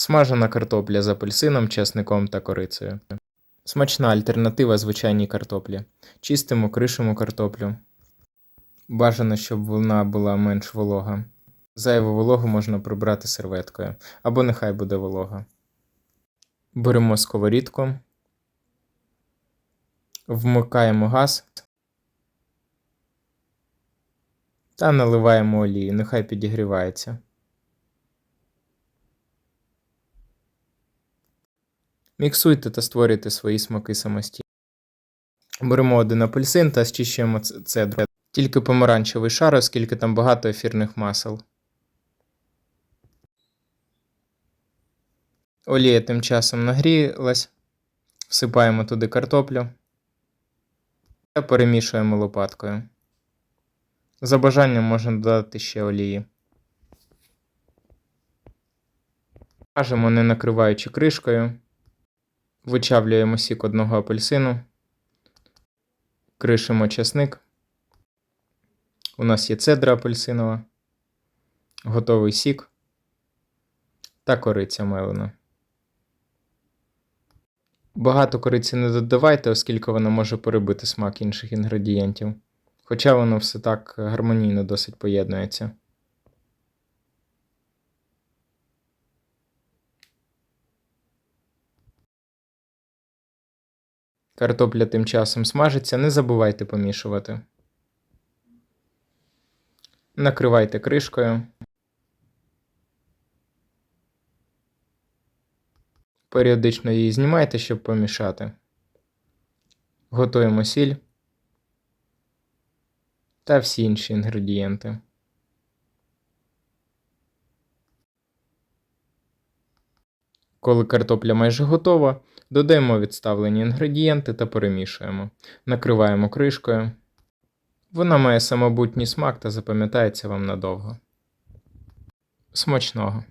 Смажена картопля з апельсином, чесником та корицею. Смачна альтернатива звичайній картоплі. Чистимо, кришимо картоплю. Бажано, щоб вона була менш волога. Зайву вологу можна прибрати серветкою, або нехай буде волога. Беремо сковорідку, вмикаємо газ та наливаємо олію, нехай підігрівається. Міксуйте та створюйте свої смаки самостійно. Беремо один апельсин та зчищуємо цедру. Тільки помаранчевий шар, оскільки там багато ефірних масел. Олія тим часом нагрілась. Всипаємо туди картоплю та перемішуємо лопаткою. За бажанням можна додати ще олії. Мажемо, не накриваючи кришкою. Вичавлюємо сік одного апельсину. Кришимо часник. У нас є цедра апельсинова, готовий сік та кориця мелена. Багато кориці не додавайте, оскільки вона може перебити смак інших інгредієнтів. Хоча воно все так гармонійно досить поєднується. Картопля тим часом смажиться, не забувайте помішувати. Накривайте кришкою. Періодично її знімайте, щоб помішати. Готуємо сіль та всі інші інгредієнти. Коли картопля майже готова, додаємо відставлені інгредієнти та перемішуємо. Накриваємо кришкою. Вона має самобутній смак та запам'ятається вам надовго. Смачного!